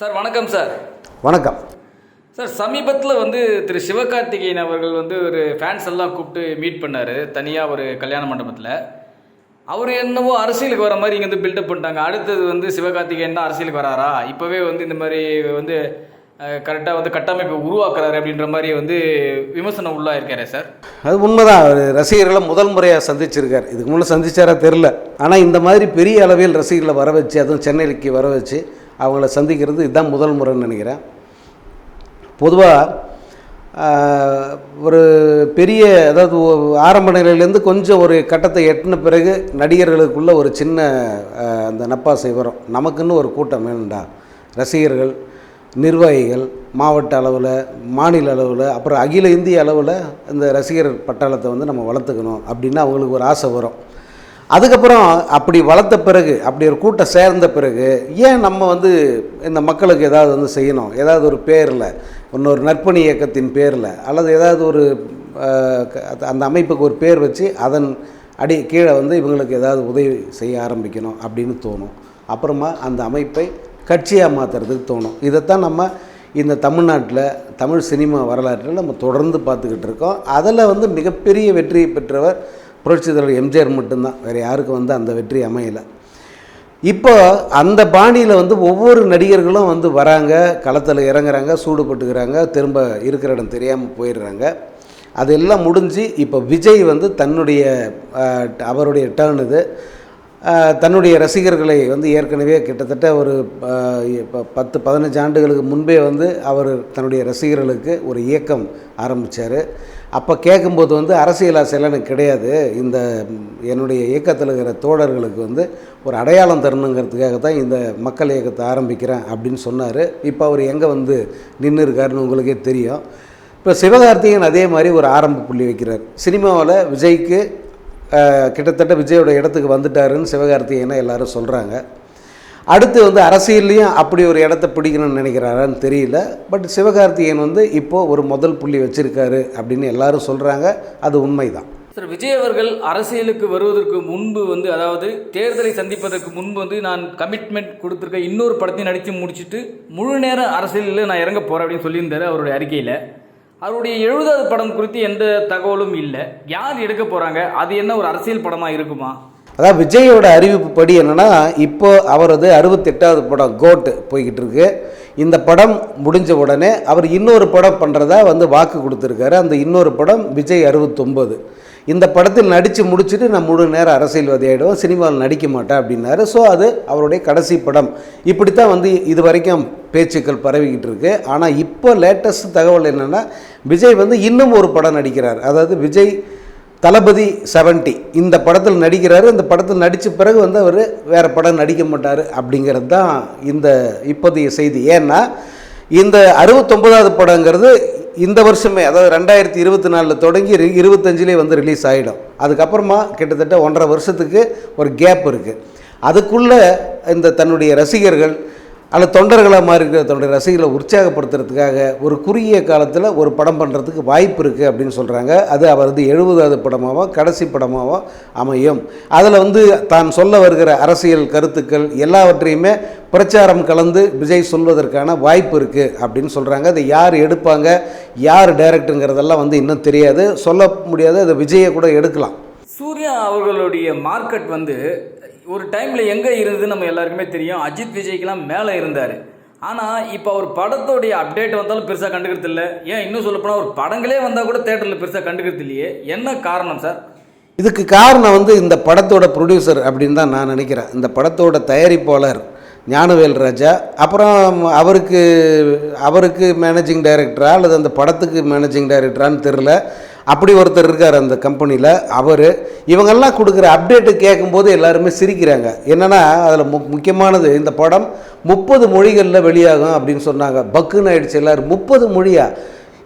Sir வணக்கம் sir. வணக்கம். Sir சமீபத்தில் வந்து திரு சிவகார்த்திகேயன் அவர்கள் வந்து ஒரு ஃபேன்ஸ் எல்லாம் கூப்பிட்டு மீட் பண்ணார். தனியாக ஒரு கல்யாண மண்டபத்தில். அவர் என்னவோ அரசியலுக்கு வர மாதிரி இங்கே வந்து பில்டப் பண்ணிட்டாங்க. அடுத்தது வந்து சிவகார்த்திகேயன் தான் அரசியலுக்கு வராரா? இப்போவே வந்து இந்த மாதிரி வந்து கரெக்டாக வந்து கட்டமைப்பை உருவாக்குறாரு அப்படின்ற மாதிரி வந்து விமர்சனம் உள்ளாக இருக்காரே சார். அது உண்மைதான். அவர் ரசிகர்களை முதல் முறையாக சந்திச்சிருக்கார். இதுக்கு முன்னே சந்திச்சாரா தெரில ஆனால் இந்த மாதிரி பெரிய அளவில் ரசிகர்களை வர வச்சு அதுவும் சென்னைக்கு வர வச்சு அவங்கள சந்திக்கிறது இதுதான் முதல் முறைன்னு நினைக்கிறேன். பொதுவாக ஒரு பெரிய அதாவது ஆரம்ப நிலையிலேருந்து கொஞ்சம் ஒரு கட்டத்தை எட்டின பிறகு நடிகர்களுக்குள்ள ஒரு சின்ன அந்த நப்பாசை வரும். நமக்குன்னு ஒரு கூட்டம் வேணுண்டா ரசிகர்கள் நிர்வாகிகள் மாவட்ட அளவில் மாநில அளவில் அப்புறம் அகில இந்திய அளவில் இந்த ரசிகர் பட்டாளத்தை வந்து நம்ம வளர்த்துக்கணும் அப்படின்னு அவங்களுக்கு ஒரு ஆசை வரும். அதுக்கப்புறம் அப்படி வளர்த்த பிறகு அப்படி ஒரு கூட்டம் சேர்ந்த பிறகு ஏன் நம்ம வந்து இந்த மக்களுக்கு ஏதாவது வந்து செய்யணும்? ஏதாவது ஒரு பேரில் இன்னொரு நற்பணி இயக்கத்தின் பேரில் அல்லது ஏதாவது ஒரு அந்த அமைப்புக்கு ஒரு பேர் வச்சு அதன் அடி கீழே வந்து இவங்களுக்கு ஏதாவது உதவி செய்ய ஆரம்பிக்கணும் அப்படின்னு தோணும். அப்புறமா அந்த அமைப்பை கட்சியாக மாற்றுறதுக்கு தோணும். இதைத்தான் நம்ம இந்த தமிழ்நாட்டில் தமிழ் சினிமா வரலாற்றில் நம்ம தொடர்ந்து பார்த்துக்கிட்டு இருக்கோம். அதில் வந்து மிகப்பெரிய வெற்றி பெற்றவர் புரட்சி தலைவர் எம்ஜிஆர் மட்டும்தான். வேறு யாருக்கும் வந்து அந்த வெற்றி அமையலை. இப்போ அந்த பாணியில் வந்து ஒவ்வொரு நடிகர்களும் வந்து வராங்க களத்தில் இறங்குறாங்க சூடுபட்டுக்கிறாங்க திரும்ப இருக்கிற இடம் தெரியாமல் போயிடுறாங்க. அதெல்லாம் முடிஞ்சு இப்போ விஜய் வந்து தன்னுடைய அவருடைய டேர்ன் இது. தன்னுடைய ரசிகர்களை வந்து ஏற்கனவே கிட்டத்தட்ட ஒரு இப்போ பத்து பதினஞ்சு ஆண்டுகளுக்கு முன்பே வந்து அவர் தன்னுடைய ரசிகர்களுக்கு ஒரு இயக்கம் ஆரம்பித்தார் அப்போ கேட்கும்போது வந்து அரசியல் ஆசையெல்லாம் எனக்கு கிடையாது. இந்த என்னுடைய இயக்கத்தில் இருக்கிற தோழர்களுக்கு வந்து ஒரு அடையாளம் தரணுங்கிறதுக்காக தான் இந்த மக்கள் இயக்கத்தை ஆரம்பிக்கிறேன் அப்படின்னு சொன்னார். இப்போ அவர் எங்கே வந்து நின்று இருக்காருன்னு உங்களுக்கே தெரியும். இப்போ சிவகார்த்திகேயன் அதே மாதிரி ஒரு ஆரம்ப புள்ளி வைக்கிறார். சினிமாவில் விஜய்க்கு கிட்டத்தட்ட விஜயோட இடத்துக்கு வந்துட்டாருன்னு சிவகார்த்திகேயனை எல்லாரும் சொல்கிறாங்க அடுத்து வந்து அரசியல்லையும் அப்படி ஒரு இடத்த பிடிக்கணும்னு நினைக்கிறாரான்னு தெரியல. பட் சிவகார்த்திகேயன் வந்து இப்போது ஒரு முதல் புள்ளி வச்சுருக்காரு அப்படின்னு எல்லாரும் சொல்கிறாங்க அது உண்மைதான். சார் விஜய் அவர்கள் அரசியலுக்கு வருவதற்கு முன்பு வந்து அதாவது தேர்தலை சந்திப்பதற்கு முன்பு வந்து நான் கமிட்மெண்ட் கொடுத்துருக்க இன்னொரு படத்தையும் நடித்து முடிச்சுட்டு முழு நேர அரசியலில் நான் இறங்க போகிறேன் அப்படின்னு சொல்லியிருந்தார் அவருடைய அறிக்கையில். அவருடைய எழுபதாவது படம் குறித்து எந்த தகவலும் இல்லை. யார் எடுக்க போகிறாங்க அது என்ன ஒரு அரசியல் படமாக இருக்குமா? அதாவது விஜயோட அறிவிப்பு படி என்னென்னா இப்போ அவரது அறுபத்தெட்டாவது படம் கோட் போய்கிட்டு இருக்கு. இந்த படம் முடிஞ்ச உடனே அவர் இன்னொரு படம் பண்ணுறதா வந்து வாக்கு கொடுத்துருக்காரு. அந்த இன்னொரு படம் விஜய் அறுபத்தொம்பது. இந்த படத்தில் நடித்து முடிச்சுட்டு நான் முழு நேரம் அரசியல்வாதி ஆகிடுவோம் சினிமாவில் நடிக்க மாட்டேன் அப்படின்னாரு. ஸோ அது அவருடைய கடைசி படம். இப்படி தான் வந்து இது வரைக்கும் பேச்சுக்கள் பரவிக்கிட்டு இருக்கு. ஆனால் இப்போ லேட்டஸ்ட் தகவல் என்னென்னா விஜய் வந்து இன்னும் ஒரு படம் நடிக்கிறார். அதாவது விஜய் தளபதி 70 இந்த படத்தில் நடிக்கிறாரு. இந்த படத்தில் நடித்த பிறகு வந்து அவர் வேறு படம் நடிக்க மாட்டார் அப்படிங்கிறது தான் இந்த இப்போதைய செய்தி. ஏன்னா இந்த அறுபத்தொன்பதாவது படங்கிறது இந்த வருஷமே அதாவது ரெண்டாயிரத்தி இருபத்தி நாலில் தொடங்கி இருபத்தஞ்சிலே வந்து ரிலீஸ் ஆகிடும் அதுக்கப்புறமா கிட்டத்தட்ட ஒன்றரை வருஷத்துக்கு ஒரு கேப் இருக்குது அதுக்குள்ளே இந்த தன்னுடைய ரசிகர்கள் அல்லது தொண்டர்களாக மாதிரி இருக்கிற தன்னுடைய ரசிகர்களை உற்சாகப்படுத்துறதுக்காக ஒரு குறுகிய காலத்தில் ஒரு படம் பண்ணுறதுக்கு வாய்ப்பு இருக்குது அப்படின்னு சொல்கிறாங்க அது அவரது எழுபதாவது படமாகவோ கடைசி படமாகவோ அமையும். அதில் வந்து தான் சொல்ல வருகிற அரசியல் கருத்துக்கள் எல்லாவற்றையுமே பிரச்சாரம் கலந்து விஜய் சொல்வதற்கான வாய்ப்பு இருக்குது அப்படின்னு சொல்கிறாங்க அதை யார் எடுப்பாங்க யார் டைரக்டருங்கிறதெல்லாம் வந்து இன்னும் தெரியாது. சொல்ல முடியாது அதை விஜயை கூட எடுக்கலாம். சூர்யா அவர்களுடைய மார்க்கெட் வந்து ஒரு டைமில் எங்கே இருந்தது நம்ம எல்லாருக்குமே தெரியும். அஜித் விஜய்க்கெல்லாம் மேலே இருந்தார். ஆனால் இப்போ அவர் படத்தோடைய அப்டேட் வந்தாலும் பெருசாக கண்டுக்கிறது இல்லை. ஏன் இன்னும் சொல்லப்போனால் ஒரு படங்களே வந்தால் கூட தேட்டரில் பெருசாக கண்டுக்கிறது இல்லையே. என்ன காரணம் சார்? இதுக்கு காரணம் வந்து இந்த படத்தோட ப்ரொடியூசர் அப்படின்னு தான் நான் நினைக்கிறேன். இந்த படத்தோட தயாரிப்பாளர் ஞானவேல் ராஜா. அப்புறம் அவருக்கு அவருக்கு மேனேஜிங் டைரக்டரா அல்லது அந்த படத்துக்கு மேனேஜிங் டைரக்டரான்னு தெரில அப்படி ஒருத்தர் இருக்கார் அந்த கம்பெனியில் அவர் இவங்கெல்லாம் கொடுக்குற அப்டேட்டு கேட்கும்போது எல்லாருமே சிரிக்கிறாங்க. என்னென்னா அதில் மு முக்கியமானது இந்த படம் முப்பது மொழிகளில் வெளியாகும் அப்படின்னு சொன்னாங்க. பக்குன்னு ஆயிடுச்சு எல்லோரும். முப்பது மொழியா?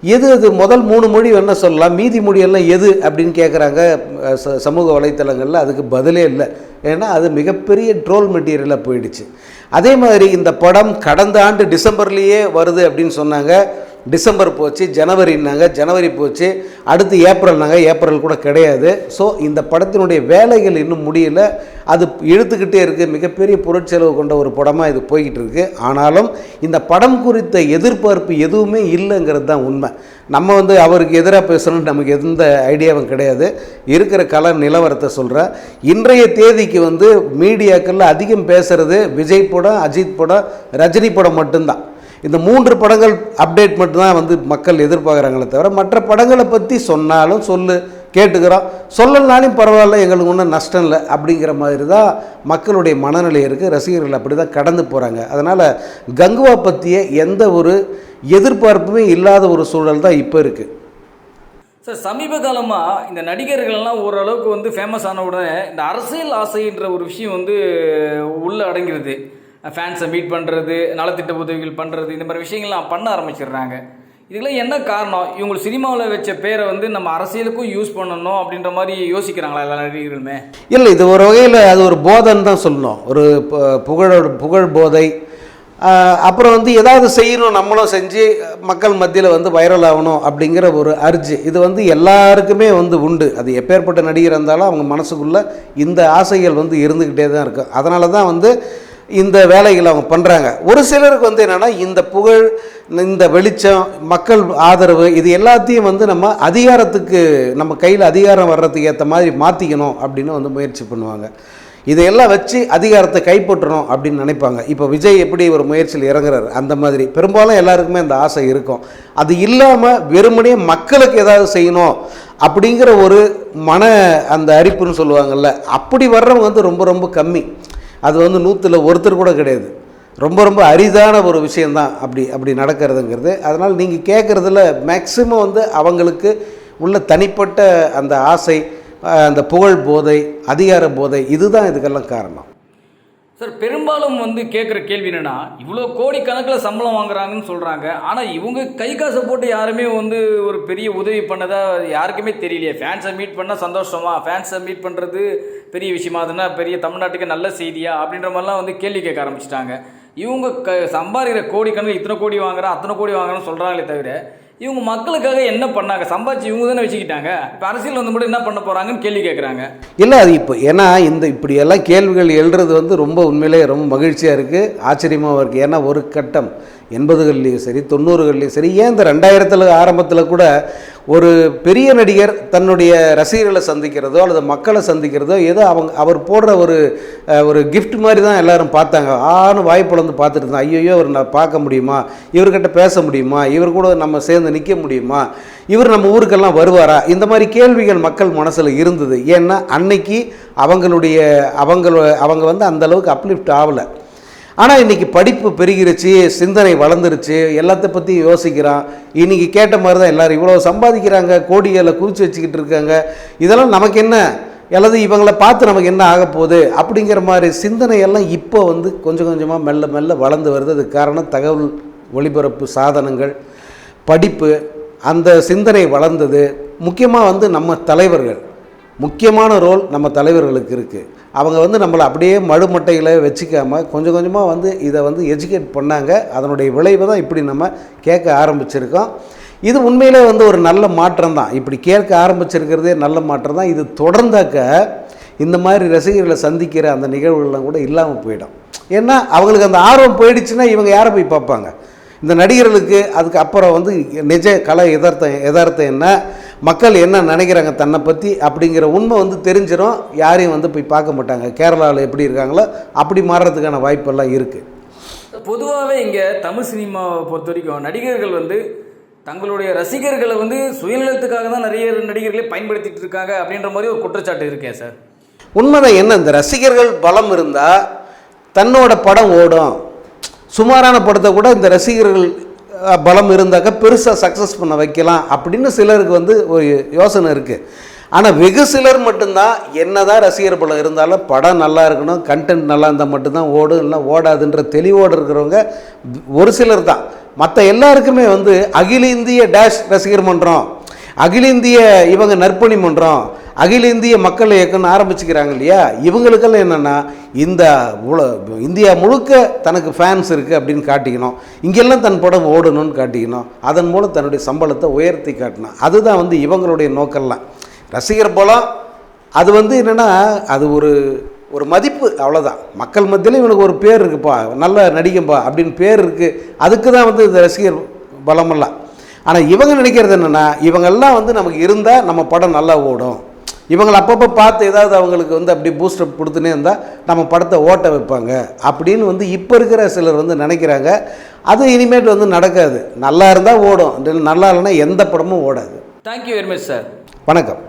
எது அது முதல் மூணு மொழி வேணால் சொல்லலாம். மீதி மொழியெல்லாம் எது அப்படின்னு கேட்குறாங்க ச- சமூக வலைத்தளங்களில். அதுக்கு பதிலே இல்லை. ஏன்னா அது மிகப்பெரிய ட்ரோல் மெட்டீரியலாக போயிடுச்சு. அதே மாதிரி இந்த படம் கடந்த ஆண்டு டிசம்பர்லேயே வருது அப்படின்னு சொன்னாங்க. டிசம்பர் போச்சு ஜனவரின்னாங்க ஜனவரி போச்சு அடுத்து ஏப்ரல்னாங்க ஏப்ரல் கூட கிடையாது. ஸோ இந்த படத்தினுடைய வேலைகள் இன்னும் முடியல. அது இழுத்துக்கிட்டே இருக்குது மிகப்பெரிய பொருட்செலவு கொண்ட ஒரு படமாக இது போய்கிட்டு இருக்குது ஆனாலும் இந்த படம் குறித்த எதிர்பார்ப்பு எதுவுமே இல்லைங்கிறது தான் உண்மை. நம்ம வந்து அவருக்கு எதிராக பேசணும்னு நமக்கு எந்த ஐடியாவும் கிடையாது. இருக்கிற கல நிலவரத்தை சொல்கிறேன் இன்றைய தேதிக்கு வந்து மீடியாக்களில் அதிகம் பேசுகிறது விஜய் படம் அஜித் படம் ரஜினி படம் மட்டும்தான். இந்த மூன்று படங்கள் அப்டேட் மட்டும்தான் வந்து மக்கள் எதிர்பார்க்குறாங்களே தவிர மற்ற படங்களை பற்றி சொன்னாலும் சொல்லு கேட்டுக்கிறோம். சொல்லலனாலும் பரவாயில்ல எங்களுக்கு ஒன்றும் நஷ்டம் இல்லை அப்படிங்கிற மாதிரி தான் மக்களுடைய மனநிலை இருக்குது ரசிகர்கள் அப்படி தான் கடந்து போகிறாங்க அதனால் கங்குவா பற்றிய எந்த ஒரு எதிர்பார்ப்புமே இல்லாத ஒரு சூழல் தான் இப்போ இருக்குது சார் சமீப காலமாக இந்த நடிகர்கள் எல்லாம் ஓரளவுக்கு வந்து ஃபேமஸ் ஆன உடனே இந்த அரசியல் ஆசைன்ற ஒரு விஷயம் வந்து உள்ளே அடங்கிறது ஃபேன்ஸை மீட் பண்ணுறது நலத்திட்ட உதவிகள் பண்ணுறது இந்த மாதிரி விஷயங்கள்லாம் பண்ண ஆரம்பிச்சிடுறாங்க. இதுக்கெல்லாம் என்ன காரணம்? இவங்க சினிமாவில் வச்ச பேரை வந்து நம்ம அரசியலுக்கும் யூஸ் பண்ணணும் அப்படின்ற மாதிரி யோசிக்கிறாங்களா எல்லா நடிகர்களுமே? இல்லை இது ஒரு வகையில் அது ஒரு போதைன்னு தான் சொல்லணும். ஒரு புகழோட புகழ் போதை. அப்புறம் வந்து ஏதாவது செய்யணும் நம்மளும் செஞ்சு மக்கள் மத்தியில் வந்து வைரல் ஆகணும் அப்படிங்கிற ஒரு அர்ஜி இது வந்து எல்லாருக்குமே வந்து உண்டு. அது எப்பேற்பட்ட நடிகர் இருந்தாலும் அவங்க மனசுக்குள்ளே இந்த ஆசைகள் வந்து இருந்துக்கிட்டே தான் இருக்கும். அதனால தான் வந்து இந்த வேலைகளை அவங்க பண்ணுறாங்க ஒரு சிலருக்கு வந்து என்னென்னா இந்த புகழ் இந்த வெளிச்சம் மக்கள் ஆதரவு இது எல்லாத்தையும் வந்து நம்ம அதிகாரத்துக்கு நம்ம கையில் அதிகாரம் வர்றதுக்கு ஏற்ற மாதிரி மாற்றிக்கணும் அப்படின்னு வந்து முயற்சி பண்ணுவாங்க. இதையெல்லாம் வச்சு அதிகாரத்தை கைப்பற்றணும் அப்படின்னு நினைப்பாங்க. இப்போ விஜய் எப்படி ஒரு முயற்சியில் இறங்குறாரு? அந்த மாதிரி. பெரும்பாலும் எல்லாருக்குமே அந்த ஆசை இருக்கும். அது இல்லாமல் வெறுமனே மக்களுக்கு ஏதாவது செய்யணும் அப்படிங்கிற ஒரு மன அந்த அரிப்புன்னு சொல்லுவாங்கள்ல அப்படி வர்றவங்க வந்து ரொம்ப ரொம்ப கம்மி. அது வந்து நூற்றில் ஒருத்தர் கூட கிடையாது. ரொம்ப ரொம்ப அரிதான ஒரு விஷயந்தான் அப்படி அப்படி நடக்கிறதுங்கிறது. அதனால் நீங்கள் கேட்குறதுல மேக்சிமம் வந்து அவங்களுக்கு உள்ள தனிப்பட்ட அந்த ஆசை அந்த புகழ் போதை அதிகார போதை இதுதான் இதுக்கெல்லாம் காரணம். சார் பெரும்பாலும் வந்து கேட்குற கேள்வி என்னென்னா இவ்வளோ கோடிக்கணக்கில் சம்பளம் வாங்குறாங்கன்னு சொல்கிறாங்க ஆனால் இவங்க கை காசை போட்டு யாருமே வந்து ஒரு பெரிய உதவி பண்ணதா யாருக்குமே தெரியலையே. ஃபேன்ஸை மீட் பண்ணால் சந்தோஷமா? ஃபேன்ஸை மீட் பண்ணுறது பெரிய விஷயமா? அதுனா பெரிய தமிழ்நாட்டுக்கு நல்ல செய்தியா? அப்படின்ற மாதிரிலாம் வந்து கேள்வி கேட்க ஆரம்பிச்சிட்டாங்க. இவங்க க சம்பாதிக்கிற கோடிக்கணக்கில் இத்தனை கோடி வாங்குறேன் அத்தனை கோடி வாங்குறேன்னு சொல்கிறாங்களே தவிர இவங்க மக்களுக்காக என்ன பண்ணாங்க? சம்பாதிச்சு இவங்க தானே வச்சுக்கிட்டாங்க. இப்போ அரசியல் வந்து மட்டும் என்ன பண்ண போகிறாங்கன்னு கேள்வி கேட்குறாங்க இல்லை அது இப்போ ஏன்னா இந்த இப்படியெல்லாம் கேள்விகள் எழுறது வந்து ரொம்ப உண்மையிலேயே ரொம்ப மகிழ்ச்சியாக இருக்குது ஆச்சரியமாகவும் இருக்குது ஏன்னா ஒரு கட்டம் எண்பதுகள்லேயும் சரி தொண்ணூறுகள்லேயும் சரி ஏன் இந்த ரெண்டாயிரத்தில் ஆரம்பத்தில் கூட ஒரு பெரிய நடிகர் தன்னுடைய ரசிகர்களை சந்திக்கிறதோ அல்லது மக்களை சந்திக்கிறதோ ஏதோ அவங்க அவர் போடுற ஒரு ஒரு கிஃப்ட் மாதிரி தான் எல்லாரும் பார்த்தாங்க. ஆன்னு வாய்ப்புலந்து பார்த்துட்டு இருந்தான் ஐயோ இவர் நான் பார்க்க முடியுமா? இவர்கிட்ட பேச முடியுமா? இவர் கூட நம்ம சேர்ந்து நிற்க முடியுமா? இவர் நம்ம ஊருக்கெல்லாம் வருவாரா? இந்த மாதிரி கேள்விகள் மக்கள் மனசில் இருந்தது. ஏன்னா அன்னைக்கு அவங்களுடைய அவங்க அவங்க வந்து அந்தளவுக்கு அப்லிஃப்ட் ஆகலை. ஆனால் இன்றைக்கி படிப்பு பெருகிருச்சு சிந்தனை வளர்ந்துருச்சு எல்லாத்த பற்றி யோசிக்கிறான். இன்னைக்கு கேட்ட மாதிரி தான் எல்லோரும் இவ்வளோ சம்பாதிக்கிறாங்க கோடிகளை குவிச்சு வச்சுக்கிட்டு இருக்காங்க. இதெல்லாம் நமக்கு என்ன? அல்லது இவங்களை பார்த்து நமக்கு என்ன ஆக போகுது? அப்படிங்கிற மாதிரி சிந்தனையெல்லாம் இப்போ வந்து கொஞ்சம் கொஞ்சமாக மெல்ல மெல்ல வளர்ந்து வருது. அதுக்கு காரணம் தகவல் ஒளிபரப்பு சாதனங்கள் படிப்பு அந்த சிந்தனை வளர்ந்தது. முக்கியமாக வந்து நம்ம தலைவர்கள். முக்கியமான ரோல் நம்ம தலைவர்களுக்கு இருக்குது அவங்க வந்து நம்மளை அப்படியே மடுமட்டையில் வச்சுக்காமல் கொஞ்சம் கொஞ்சமாக வந்து இதை வந்து எஜுகேட் பண்ணாங்க. அதனுடைய விளைவை தான் இப்படி நம்ம கேட்க ஆரம்பிச்சிருக்கோம். இது உண்மையிலே வந்து ஒரு நல்ல மாற்றம் தான். இப்படி கேட்க ஆரம்பிச்சிருக்கிறதே நல்ல மாற்றம் தான். இது தொடர்ந்தாக்க இந்த மாதிரி ரசிகர்களை சந்திக்கிற அந்த நிகழ்வுகள்லாம் கூட இல்லாமல் போயிடும். ஏன்னா அவங்களுக்கு அந்த ஆர்வம் போயிடுச்சுன்னா இவங்க யாரை போய் பார்ப்பாங்க? இந்த நடிகர்களுக்கு அதுக்கு அப்புறம் வந்து நிஜ கலை எதார்த்தம் எதார்த்தம் என்ன? மக்கள் என்ன நினைக்கிறாங்க தன்னை பற்றி அப்படிங்கிற உண்மை வந்து தெரிஞ்சிடும் யாரையும் வந்து போய் பார்க்க மாட்டாங்க. கேரளாவில் எப்படி இருக்காங்களோ அப்படி மாறுறதுக்கான வாய்ப்பெல்லாம் இருக்குது பொதுவாகவே இங்கே தமிழ் சினிமாவை பொறுத்த வரைக்கும் நடிகர்கள் வந்து தங்களுடைய ரசிகர்களை வந்து சுயநலத்துக்காக தான் நிறைய நடிகர்களே பயன்படுத்திட்டு இருக்காங்க அப்படின்ற மாதிரி ஒரு குற்றச்சாட்டு இருக்கே சார். உண்மைதான். என்ன இந்த ரசிகர்கள் பலம் இருந்தால் தன்னோட படம் ஓடும். சுமாரான படத்தை கூட இந்த ரசிகர்கள் பலம் இருந்தாக்க பெருசாக சக்ஸஸ் பண்ண வைக்கலாம் அப்படின்னு சிலருக்கு வந்து ஒரு யோசனை இருக்குது ஆனால் வெகு சிலர் மட்டும்தான் என்னதான் ரசிகர் பலம் இருந்தாலும் படம் நல்லா இருக்கணும் கண்டென்ட் நல்லா இருந்தால் மட்டும்தான் ஓடும் இல்லை ஓடாதுன்ற தெளிவோடு இருக்கிறவங்க ஒரு சிலர் தான். மற்ற எல்லாருக்குமே வந்து அகில இந்திய டேஷ் ரசிகர் மன்றம் அகில இந்திய இவங்க நற்பணி மன்றம் அகில இந்திய மக்கள் இயக்கம்னு ஆரம்பிச்சுக்கிறாங்க இல்லையா? இவங்களுக்கெல்லாம் என்னென்னா இந்த உல இந்தியா முழுக்க தனக்கு ஃபேன்ஸ் இருக்குது அப்படின்னு காட்டிக்கணும். இங்கெல்லாம் தன் படம் ஓடணும்னு காட்டிக்கணும். அதன் மூலம் தன்னுடைய சம்பளத்தை உயர்த்தி காட்டணும். அதுதான் வந்து இவங்களுடைய நோக்கம்லாம். ரசிகர் பலம் அது வந்து என்னென்னா அது ஒரு ஒரு மதிப்பு அவ்வளோதான் மக்கள் மத்தியில் இவனுக்கு ஒரு பேர் இருக்குப்பா நல்ல நடிகம்பா அப்படின்னு பேர் இருக்குது அதுக்கு தான் வந்து இந்த ரசிகர் பலமெல்லாம். ஆனால் இவங்க நினைக்கிறது என்னென்னா இவங்கெல்லாம் வந்து நமக்கு இருந்தால் நம்ம படம் நல்லா ஓடும். இவங்களை அப்பப்போ பார்த்து ஏதாவது அவங்களுக்கு வந்து அப்படி பூஸ்டப் கொடுத்துனே இருந்தால் நம்ம படத்தை ஓட்ட வைப்பாங்க. அப்படின்னு வந்து இப்போ இருக்கிற சிலர் வந்து நினைக்கிறாங்க. அது இனிமேட்டு வந்து நடக்காது. நல்லா இருந்தால் ஓடும். நல்லா இல்லைன்னா எந்த படமும் ஓடாது. தேங்க்யூ வெரி மச் சார் வணக்கம்.